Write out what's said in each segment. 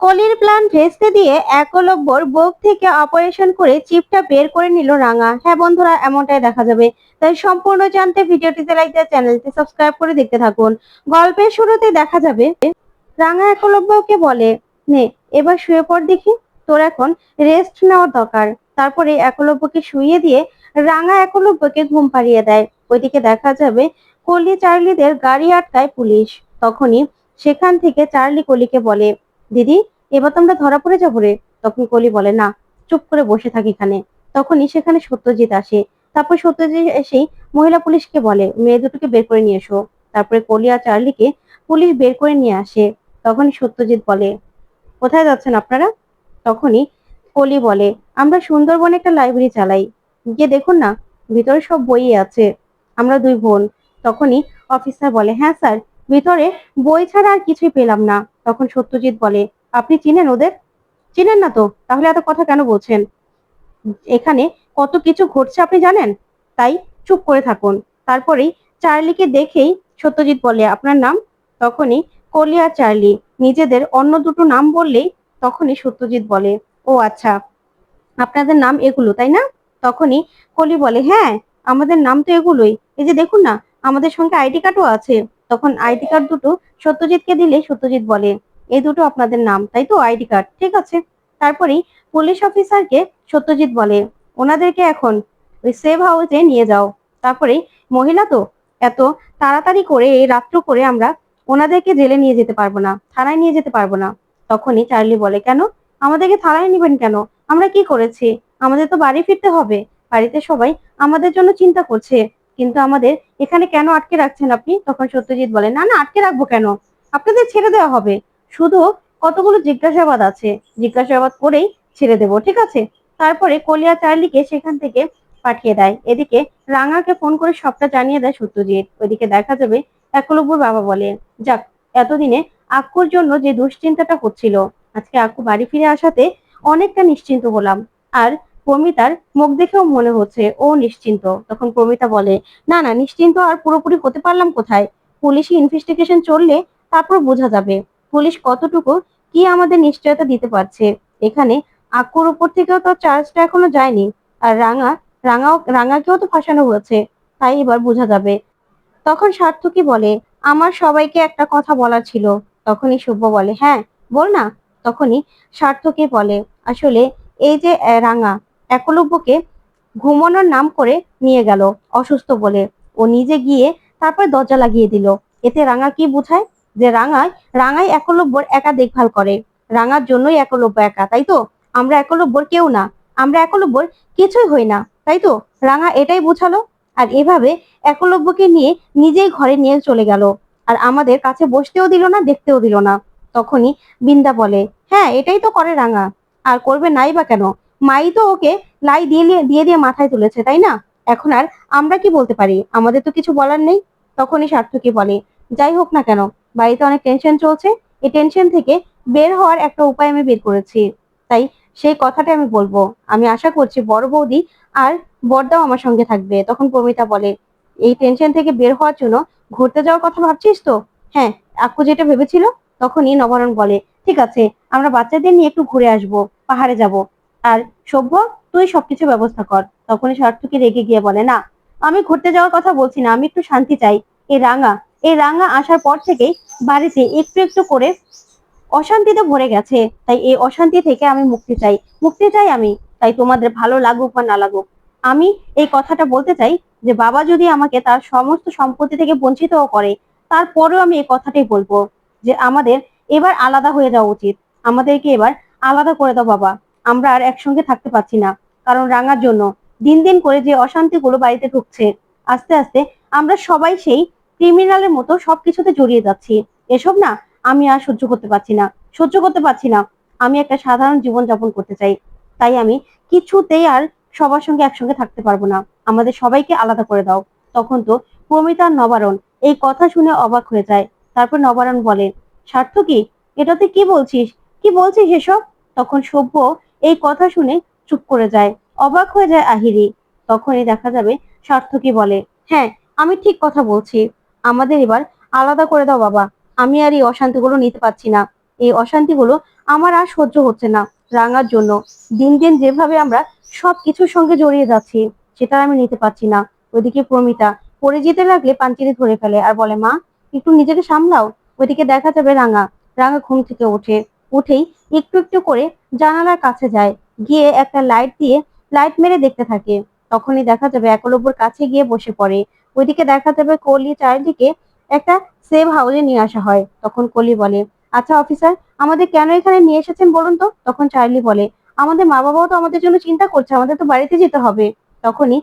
কলির প্ল্যান ভেস্তে দিয়ে একলব্যর বুক থেকে অপারেশন করে চিপটা বের করে নিল রাঙা। হ্যাঁ বন্ধুরা, এমনটাই দেখা যাবে। তাই সম্পূর্ণ জানতে ভিডিওটিতে লাইক দিয়ে, চ্যানেলটি সাবস্ক্রাইব করে দেখতে থাকুন। গল্পের শুরুতে দেখা যাবে, রাঙা একলব্যকে বলে, নে, এবার শুয়ে পড় দেখি। তোর এখন রেস্ট নেওয়ার দরকার। তারপরে একলব্যকে শুয়ে দিয়ে রাঙা একলব্যকে ঘুম পাড়িয়ে দেয়। ওইদিকে দেখা যাবে, কলি চার্লিদের গাড়ি আটকায় পুলিশ। তখনই সেখান থেকে চার্লি কলিকে বলে দিদি, এবার তো আমরা ধরা পড়ে যাব রে। তখন কলি বলে, না, চুপ করে বসে থাকি এখানে। তখনই সেখানে সত্যজিৎ আসে। তারপর সত্যজিৎ এসেই মহিলা পুলিশকে বলে, মেয়ে দুটোকে বের করে নিয়ে এসো। তারপরে কলি আর চার্লিকে পুলিশ বের করে নিয়ে আসে। তখনই সত্যজিৎ বলে, কোথায় যাচ্ছেন আপনারা? তখনই কলি বলে, আমরা সুন্দরবনে একটা লাইব্রেরি চালাই। গিয়ে দেখুন না, ভিতরে সব বই আছে। আমরা দুই বোন। তখনই অফিসার বলে হ্যাঁ স্যার, ভিতরে বই ছাড়া আর কিছুই পেলাম না। তখন সত্যজিৎ বলে, আপনি চিনেন ওদের? চিনেন না তো, তাহলে এত কথা কেন বলছেন? এখানে কত কিছু ঘটছে আপনি জানেন? তাই চুপ করে থাকুন। তারপরেই চার্লিকে দেখেই সত্যজিৎ বলে, আপনার নাম? তখনই কলি আর চার্লি নিজেদের অন্য দুটো নাম বললেই তখনই সত্যজিৎ বলে, ও আচ্ছা আপনাদের নাম এগুলো, তাই না? তখনই কলি বলে হ্যাঁ আমাদের নাম তো এগুলোই। এই যে দেখুন না, আমাদের সঙ্গে আইডি কার্ডও আছে। তখন আইডি কার্ড দুটো সত্যজিৎকে দিলে সত্যজিৎ বলে এই দুটো আপনাদের নাম, তাই তো? আইডি কার্ড, ঠিক আছে। তারপরেই পুলিশ অফিসারকে সত্যজিৎ বলে, ওনাদেরকে এখন ওই সেভ হাউসে নিয়ে যাও। তারপরেই মহিলা তো এত তাড়াতাড়ি করে এই রাত্র করে আমরা ওনাদেরকে জেলে নিয়ে যেতে পারব না, থানায় নিয়ে যেতে পারব না। তখনই চার্লি বলে, কেন? আমাদেরকে থানায় নেবেন কেন? আমরা কি করেছি? আমাদের তো বাড়ি ফিরতে হবে। বাড়িতে সবাই আমাদের জন্য চিন্তা করছে। কিন্তু আমাদের এখানে কেন আটকে রাখছেন আপনি? তখন সত্যজিৎ বলে, না না, আটকে রাখব কেন? আপনাদের ছেড়ে দেওয়া হবে। শুধু কতগুলো জিজ্ঞাসাবাদ আছে, জিজ্ঞাসাবাদ করেই ছেড়ে দেবো, ঠিক আছে? তারপরে কলিয়া চার্লিকে সেখান থেকে পাঠিয়ে দেয়। এদিকে রাঙাকে ফোন করে সবটা জানিয়ে দেয় সত্যজিৎ। ওইদিকে দেখা যাবে একলব্যর বাবা বলে, যাক, এতদিনে আক্কুর জন্য যে দুশ্চিন্তাটা হচ্ছিল, আজকে আক্কু বাড়ি ফিরে আসাতে অনেকটা নিশ্চিন্ত হলাম। আর প্রমিতার মুখ দেখেও মনে হচ্ছে, ও নিশ্চিন্ত। তখন প্রমিতা বলে, না না, নিশ্চিন্ত আর পুরোপুরি হতে পারলাম কোথায়? পুলিশি ইনভেস্টিগেশন চললে তারপর বোঝা যাবে। পুলিশ কতটুকু কি আমাদের নিশ্চয়তা দিতে পারছে? এখানে আক্কুর উপর থেকেও তো চার্জটা এখনও যায়নি। আর রাঙা, রাঙাও, রাঙাকেও তো ফাঁসানো হয়েছে। তাই এবার বোঝা যাবে। তখন সার্থকী বলে, আমার সবাইকে একটা কথা বলার ছিল। তখনই শুভ বলে হ্যাঁ বল না। তখনই সার্থকী বলে, আসলে এই যে রাঙা একলব্যকে ঘুমানোর নাম করে নিয়ে গেল, অসুস্থ বলে। ও নিজে গিয়ে তারপর দরজা লাগিয়ে দিল। এতে রাঙা কি বোঝায়? যে রাঙায় রাঙাই একলব্যর একা দেখভাল করে। রাঙার জন্যই একলব্য একা, তাই তো? আমরা একলব্যর কেউ না। আমরা একলব্যর কিছুই হই না, তাই তো? রাঙা এটাই বোঝালো। আর এভাবে একলব্যকে নিয়ে নিজেই ঘরে নিয়ে চলে গেল। আর আমাদের কাছে বসতেও দিল না, দেখতেও দিল না। তখনই বিন্দা বলে হ্যাঁ এটাই তো করে রাঙা। আর করবে নাই বা কেন? মাই তো ওকে লাই দিয়ে দিয়ে- দিয়ে মাথায় তুলেছে, তাই না? এখন আর আমরা কি বলতে পারি? আমাদের তো কিছু বলার নেই। তখনই সার্থকী বলে, যাই হোক না কেন, বাড়িতে অনেক টেনশন চলছে। এই টেনশন থেকে বের হওয়ার একটা উপায় আমি বের করেছি। তাই সেই কথাটা আমি বলব। আমি আশা করছি বড় বৌদি আর বড়দাও আমার সঙ্গে থাকবে। তখন প্রমিতা বলে, এই টেনশন থেকে বের হওয়ার জন্য ঘুরতে যাওয়ার কথা ভাবছিস তো? হ্যাঁ আকু যেটা ভেবেছিল তখনই নবরণ বলে, ঠিক আছে, আমরা বাচ্চাদের নিয়ে একটু ঘুরে আসব, পাহাড়ে যাব। আর সভ্য, তুই সবকিছু ব্যবস্থা কর। তখনই সার্থকী রেগে গিয়ে বলে, না, আমি ঘুরতে যাওয়ার কথা বলছি না, আমি একটু শান্তি চাই। এই রাঙা এই রাঙা আসার পর থেকেই বাড়িতে একটু একটু করে অশান্তিতে ভরে গেছে। তাই এই অশান্তি থেকে আমি মুক্তি চাই মুক্তি চাই আমি। তাই তোমাদের ভালো লাগুক বা না লাগুক, আমি এই কথাটা বলতে চাই যে, বাবা যদি আমাকে তার সমস্ত সম্পত্তি থেকে বঞ্চিতও করে, তারপরেও আমি এই কথাটাই বলব যে, আমাদের এবার আলাদা হয়ে যাওয়া উচিত। আমাদেরকে এবার আলাদা করে দাও বাবা। আমরা আর একসঙ্গে থাকতে পারছি না, কারণ রাঙার জন্য দিন দিন করে যে অশান্তিগুলো বাড়িতে ঢুকছে, আস্তে আস্তে আমরা সবাই সেই ক্রিমিনালের মতো সবকিছুতে জড়িয়ে যাচ্ছি। এসব না আমি আর সহ্য করতে পারছি না, সহ্য করতে পারছি না। আমি একটা সাধারণ জীবন যাপন করতে চাই, তাই আমি কিছুতেই আর সবার সঙ্গে একসঙ্গে থাকতে পারব না। আমাদের সবাইকে আলাদা করে দাও। তখন তো প্রমিতার নবারণ এই কথা শুনে অবাক হয়ে যায়। তারপর নবারণ বলে, স্বার্থ কি? এটা তুই কি বলছিস? কি বলছিস এসব? তখন সভ্য এই কথা শুনে চুপ করে যায়। অবাক হয়ে যায় আহিরি। তখনই দেখা যাবে সার্থকী বলে হ্যাঁ আমি ঠিক কথা বলছি। আমাদের এবার আলাদা করে দাও বাবা। আমি আর এই অশান্তিগুলো নিতে পারছি না। এই অশান্তিগুলো আমার আর সহ্য হচ্ছে না রাঙার জন্য। দিন দিন যেভাবে আমরা সব কিছুর সঙ্গে জড়িয়ে যাচ্ছি, সেটা আমি নিতে পারছি না। ওইদিকে প্রমিতা পড়ে যেতে লাগলে পাঞ্চিরি ধরে ফেলে আর বলে, মা, একটু নিজেকে সামলাও। ওইদিকে দেখা যাবে রাঙা। রাঙা ঘুম থেকে ওঠে। উঠেই একটু একটু করে জানালার কাছে যায়। গিয়ে একটা লাইট দিয়ে লাইট মেরে দেখতে থাকে। তখনই দেখা যাবে একলব্যর কাছে গিয়ে বসে পড়ে। ওইদিকে দেখা যাবে কলি চারিদিকে একটা সেভ হাউসে নিয়ে আসা হয়। তখন কলি বলে আচ্ছা অফিসার আমাদের কেন এখানে নিয়ে এসেছেন বলুন তো? তখন চার্লি বলে, আমাদের মা বাবাও তো আমাদের জন্য চিন্তা করছে, আমাদের তো বাড়িতে যেতে হবে। তখনই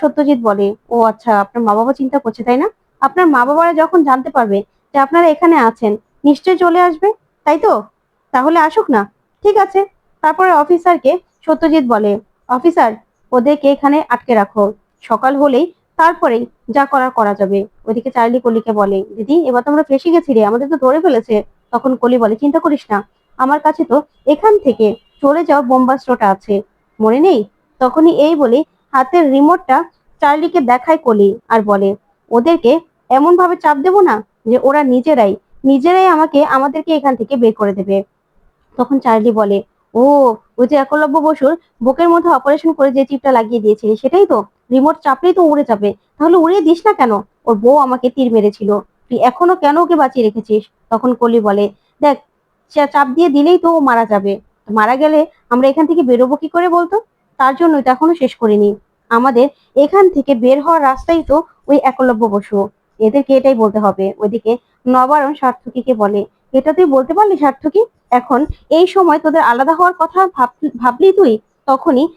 সত্যজিৎ বলে, ও আচ্ছা আপনার মা বাবা চিন্তা করছে, তাই না? আপনার মা বাবারা যখন জানতে পারবে যে আপনারা এখানে আছেন, নিশ্চয়ই চলে আসবে, তাই তো? তাহলে আসুক না। ঠিক আছে। তারপরে অফিসারকে সত্যজিৎ বলে, অফিসার, ওদেরকে এখানে আটকে রাখো। সকাল হলেই তারপরেই যা করার করা যাবে। ওইদিকে চার্লি কলিকে বলে, দিদি, এবার তো আমরা ফেসে গেছি রে, আমাদের তো ধরে ফেলেছে। তখন কলি বলে, চিন্তা করিস না, আমার কাছে তো এখান থেকে চলে যাওয়া বোম্বাস্ত্রটা আছে। মনে নেই? তখনই এই বলে হাতের রিমোটটা চার্লিকে দেখায় কলি আর বলে, ওদেরকে এমন ভাবে চাপ দেবো না যে ওরা নিজেরাই নিজেরাই আমাকে, আমাদেরকে এখান থেকে বের করে দেবে। তখন চার্লি বলে, ও, ওই যে একলব্য বসুর বুকের মধ্যে অপারেশন করে যে চিপটা লাগিয়ে দিয়েছিলি, সেটাই তো রিমোট চাপলেই তো উড়ে যাবে, তাহলে উড়িয়ে দিস না কেন? ওর বউ আমাকে তীর মেরেছিল, তুই এখনও কেন ওকে বাঁচিয়ে রেখেছিস? তখন কলি বলে, দেখ চাপ দিয়ে দিলেই তো ও মারা যাবে, মারা গেলে আমরা এখান থেকে বেরোবো কি করে বলতো? তার জন্য তো এখনও শেষ করিনি। আমাদের এখান থেকে বের হওয়ার রাস্তাই তো ওই একলব্য বসু। এদেরকে এটাই বলতে হবে। ওইদিকে নবারণ সার্থকীকে বলে এটা তুই বলতে পারলি সার্থকী এখন এই সময় তোদের আলাদা হওয়ার কথা ভাব- ভাবলি তুই? তখনই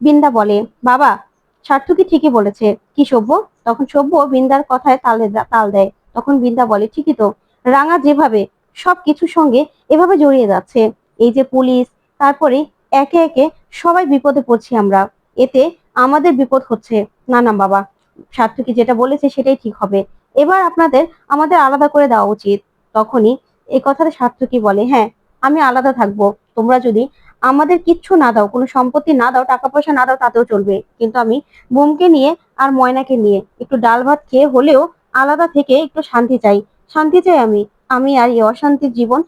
বিন্দা বলে, বাবা সার্থকী ঠিকই বলেছে। কি সভ্য? তখন সভ্য বিন্দার কথায় তালে তাল দেয়। তখন বিন্দা বলে, ঠিকই তো। রাঙা যেভাবে সব কিছুর সঙ্গে এভাবে জড়িয়ে যাচ্ছে। এই যে পুলিশ, তারপরে একে একে সবাই বিপদে পড়ছি আমরা। এতে আমাদের বিপদ হচ্ছে। না না, বাবা সার্থকী যেটা বলেছে সেটাই ঠিক হবে। এবার আপনাদের আমাদের আলাদা করে দেওয়া উচিত। তখনই এই কথাটা সার্থকী বলে? হ্যাঁ আমি আলাদা থাকব। তোমরা যদি আমাদের কিচ্ছু না দাও, কোনো সম্পত্তি না দাও টাকা পয়সা না দাও, তাতেও চলবে। কিন্তু আমি বোমকে নিয়ে আর ময়নাকে নিয়ে একটু ডাল ভাত খেয়ে হলেও আলাদা থেকে একটু শান্তি চাই। শান্তি চাই আমি। আমি আর এই অশান্তির জীবন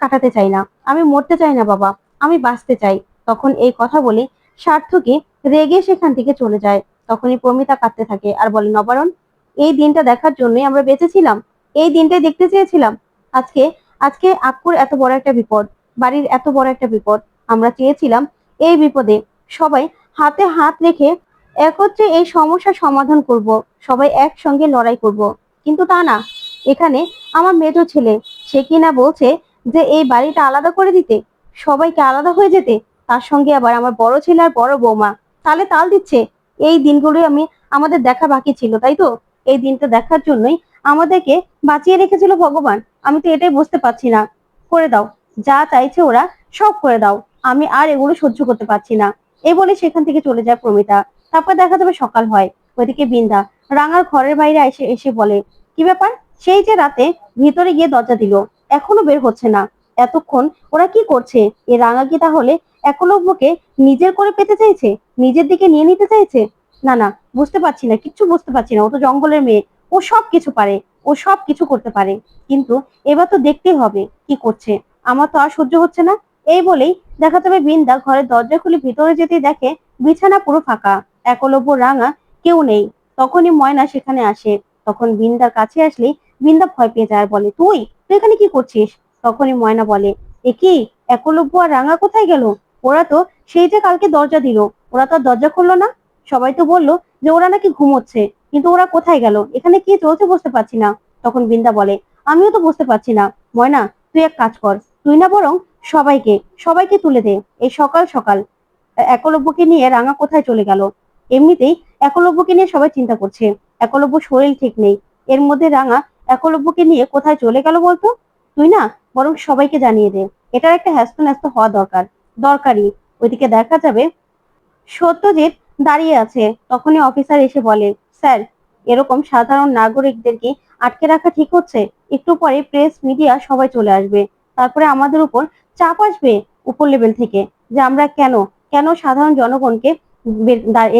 কাটাতে চাই না। আমি মরতে চাই না, বাবা। আমি বাঁচতে চাই। তখন এই কথা বলে সার্থকী রেগে সেখান থেকে চলে যায়। তখনই প্রমিতা কাঁদতে থাকে আর বলে, নবারণ, এই দিনটা দেখার জন্যই আমরা বেঁচেছিলাম এই দিনটাই দেখতে চেয়েছিলাম। আজকে আজকে আক্কুর এত বড় একটা বিপদ, বাড়ির এত বড় একটা বিপদ, আমরা চেয়েছিলাম এই বিপদে সবাই হাতে হাত রেখে একত্রে এই সমস্যার সমাধান করব, সবাই একসঙ্গে লড়াই করব। কিন্তু তা না, এখানে আমার মেজো ছেলে, সে কিনা বলছে যে এই বাড়িটা আলাদা করে দিতে, সবাইকে আলাদা হয়ে যেতে, তার সঙ্গে আবার আমার বড় ছেলে আর বড় বৌমা, তালে তাল দিচ্ছে, এই দিনগুলোই আমি আমাদের দেখা বাকি ছিল, তাই তো? এই দিনটা দেখার জন্যই আমাদেরকে বাঁচিয়ে রেখেছিল ভগবান। আমি তো এটাই বুঝতে পারছি না। করে দাও। যা চাইছে ওরা সব করে দাও। আমি আর এগুলো সহ্য করতে পারছি না। এই বলে সেখান থেকে চলে যায় প্রমিতা। তারপর দেখা যাবে সকাল হয়। ওইদিকে বিন্দা রাঙার ঘরের বাইরে এসে এসে বলে, কি ব্যাপার? সেই যে রাতে ভিতরে গিয়ে দরজা দিল। এখনও বের হচ্ছে না। এতক্ষণ ওরা কি করছে? এ রাঙা কি তাহলে একলব্যকে নিজের করে পেতে চাইছে? নিজের দিকে নিয়ে নিতে চাইছে? না না, বুঝতে পারছি না। কিচ্ছু বুঝতে পারছি না। ও তো জঙ্গলের মেয়ে। ও সব কিছু পারে, ও সব কিছু করতে পারে। কিন্তু এবার তো দেখতেই হবে কি করছে। আমার তো আর সহ্য হচ্ছে না। এই বলেই দেখা যাবে বিন্দা ঘরের দরজা খুলে ভিতরে যেতে দেখে বিছানা পুরো ফাঁকা। একলব্য রাঙা কেউ নেই। তখনই ময়না সেখানে আসে। তখন বিন্দার কাছে আসলেই বিন্দা ভয় পেয়ে যায়, বলে, তুই? তুই এখানে কি করছিস? তখনই ময়না বলে, এ কি? একলব্য আর রাঙা কোথায় গেল? ওরা তো সেই যে কালকে দরজা দিল। ওরা তো আর দরজা খুললো না? সবাই তো বলল যে, ওরা নাকি ঘুমোচ্ছে। কিন্তু ওরা কোথায় গেল? এখানে কি চলছে বুঝতে পারছি না। তখন বিন্দা বলে, আমিও তো বুঝতে পারছি না। ময়না, তুই এক কাজ কর। তুই না বরং সবাইকে সবাইকে তুলে দে এই সকাল সকাল। একলব্যকে নিয়ে রাঙা কোথায় চলে গেল? এমনিতেই একলব্যকে নিয়ে সবাই চিন্তা করছে। একলব্য শরীর ঠিক নেই। এর মধ্যে রাঙা একলব্যকে নিয়ে কোথায় চলে গেল বলতো? তুই না বরং সবাইকে জানিয়ে দে। এটার একটা হ্যাস্ত ন্যস্ত হওয়া দরকার। দরকারি ওইদিকে দেখা যাবে সত্যজিৎ দাঁড়িয়ে আছে। তখনই অফিসার এসে বলে স্যার, এরকম সাধারণ নাগরিকদেরকে আটকে রাখা ঠিক হচ্ছে? একটু পরে প্রেস, মিডিয়া সবাই চলে আসবে। তারপরে আমাদের উপর চাপ আসবে উপর লেভেল থেকে যে আমরা কেন? কেন সাধারণ জনগণকে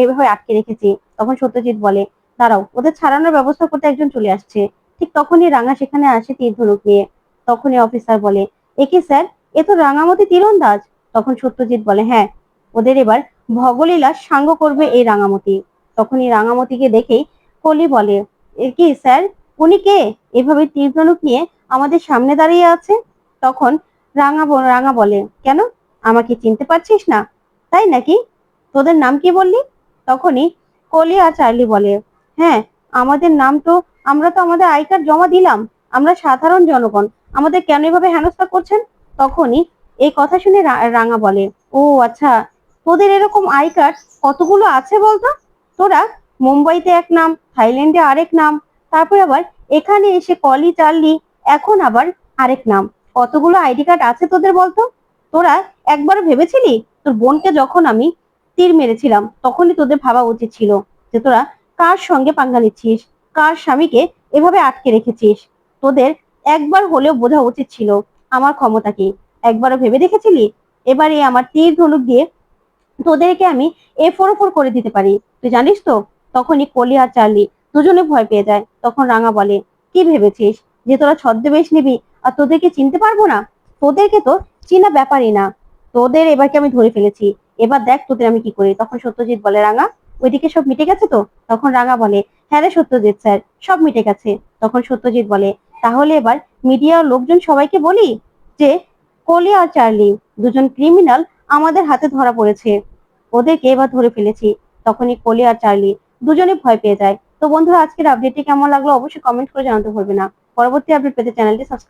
এইভাবে আটকে রেখেছি? তখন সত্যজিৎ বলে, দাঁড়াও, ওদের ছাড়ানোর ব্যবস্থা করতে একজন চলে আসছে। ঠিক তখনই রাঙা সেখানে আসে তীর ধনুক নিয়ে। তখনই অফিসার বলে একে স্যার? এ তো রাঙামতি তীরন্দাজ। তখন সত্যজিৎ বলে হ্যাঁ ওদের এবার ভগলীলা সাঙ্গ করবে এই রাঙামতি। তখন এই রাঙামতিকে দেখেই কলি বলে, এ কি স্যার? উনি কে? এভাবে তীর নিয়ে আমাদের সামনে দাঁড়িয়ে আছে? তখন রাঙা রাঙা বলে, কেন? আমাকে চিনতে পারছিস না, তাই নাকি? তোদের নাম কি বললি? তখনই কলি আর চার্লি বলে হ্যাঁ আমাদের নাম তো, আমরা তো আমাদের আই কার্ড জমা দিলাম, আমরা সাধারণ জনগণ, আমাদের কেন এভাবে হেনস্থা করছেন? তখনই এই কথা শুনে রাঙা বলে, ও আচ্ছা তোদের এরকম আই কার্ড কতগুলো আছে বলতো? তোরা মুম্বাইতে এক নাম, থাইল্যান্ডে আরেক নাম, তারপর আবার এখানে এসে কলি চার্লি এখন আবার আরেক নাম। কতগুলো আইডি কার্ড আছে তোদের বলতো? তোরা একবার ভেবেছিলি? তোর বোনকে যখন আমি তীর মেরেছিলাম, তখনই তোদের ভাবা উচিত ছিল যে তোরা কার সঙ্গে পাঙ্গা নিচ্ছিস কার স্বামীকে এভাবে আটকে রেখেছিস। তোদের একবার হলেও বোঝা উচিত ছিল আমার ক্ষমতা কি। একবারও ভেবে দেখেছিলি? এবারে আমার তীর ধনুক দিয়ে তোদেরকে আমি এ ফোর ফোর করে দিতে পারি। তুই জানিস তো? তখনই কলি আর চার্লি দুজনে ভয় পেয়ে যায়। তখন রাঙা বলে, কি ভেবেছিস যে তোরা ছদ্মবেশ নিবি আর তোদেরকে চিনতে পারব না? তোদেরকে তো চিনা ব্যাপারই না। তোদের এবারকে আমি ধরে ফেলেছি। এবার দেখ তোদের আমি কি করি। তখন সত্যজিৎ বলে, রাঙা, ওইদিকে সব মিটে গেছে তো? তখন রাঙা বলে হ্যাঁ রে সত্যজিৎ স্যার, সব মিটে গেছে। তখন সত্যজিৎ বলে, তাহলে এবার মিডিয়ার লোকজন সবাইকে বলি যে কলি আর চার্লি দুজন ক্রিমিনাল আমাদের হাতে ধরা পড়েছে। ওদেরকে এবার ধরে ফেলেছি। তখনই কোলি আর চার্লি দুজনে ভয় পেয়ে যায়। তো বন্ধুরা, আজকের আপডেটটি কেমন লাগল অবশ্যই কমেন্ট করে জানাতে ভুলবে না। পরবর্তী আপডেট পেতে চ্যানেলটি সাবস্ক্রাইব